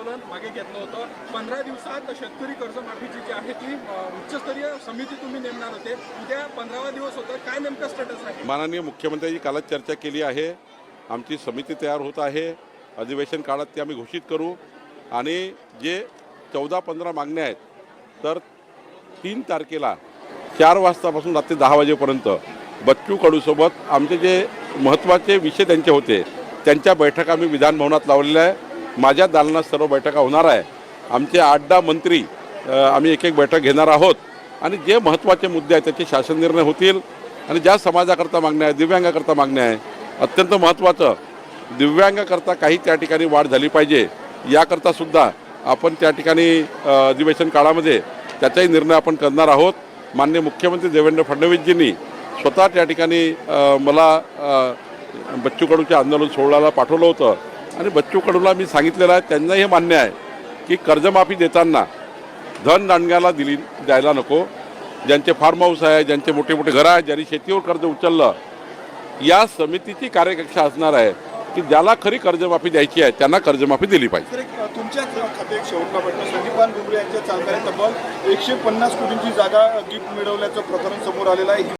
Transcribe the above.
आंदोलन मागे घेतलं होतं. पंधरा दिवसात शेतकरी कर्जमाफीची जी आहे ती उच्चस्तरीय समिती तुम्ही नेमणार होते. उद्या पंधरावा दिवस होता काय नेमकं स्टेटस आहे? माननीय मुख्यमंत्र्यांनी कालच चर्चा केली आहे. आमची समिती तयार होत आहे. अधिवेशन काळात ते आम्ही घोषित करू. आणि जे चौदा पंधरा मागण्या आहेत तर तीन तारखेला चार वाजतापासून रात्री दहा वाजेपर्यंत बच्चू कडूसोबत आमचे जे महत्त्वाचे विषय त्यांचे होते त्यांच्या बैठका आम्ही विधानभवनात लावलेल्या आहे. माझ्या दालनात सर्व बैठका होणार आहे. आमचे आठ दहा मंत्री आम्ही एक एक बैठक घेणार आहोत. आणि जे महत्त्वाचे मुद्दे आहेत त्याचे शासन निर्णय होतील. आणि ज्या समाजाकरता मागण्या आहे दिव्यांगाकरता मागण्या आहे अत्यंत महत्त्वाचं दिव्यांगाकरता काही त्या ठिकाणी वाढ झाली पाहिजे. याकरता सुद्धा आपण त्या ठिकाणी अधिवेशन काळामध्ये त्याचाही निर्णय आपण करणार आहोत. माननीय मुख्यमंत्री देवेंद्र फडणवीसजींनी स्वतः त्या ठिकाणी मला बच्चू कडूच्या आंदोलन सोहळ्याला पाठवलं होतं. आणि बच्चू कडूला मी सांगितलेलं आहे त्यांना हे मान्य आहे की कर्जमाफी देताना धन दांडग्याला दिली द्यायला नको. ज्यांचे फार्म हाऊस आहे ज्यांचे मोठे मोठे घरं आहेत ज्यांनी शेतीवर कर्ज उचललं या समितीची कार्यकक्षा असणार आहे की ज्याला खरी कर्जमाफी द्यायची आहे त्यांना कर्जमाफी दिली पाहिजे. तुमच्या शेवटला संदीपान यांच्या चालणाऱ्या तब्बल एकशे पन्नास कोटींची जागा गिफ्ट मिळवल्याचं प्रकरण समोर आलेलं आहे.